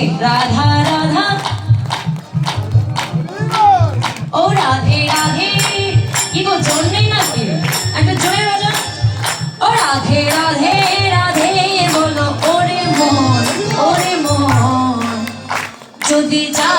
একসঙ্গে রাধা রাধা। ও রাধে রাধে। কি গো জোর নেই নাকি? একটা জোরে বাজা। ও রাধে রাধে রাধে বলো, ওরে মন ওরে মন। যদি বৃন্দাবন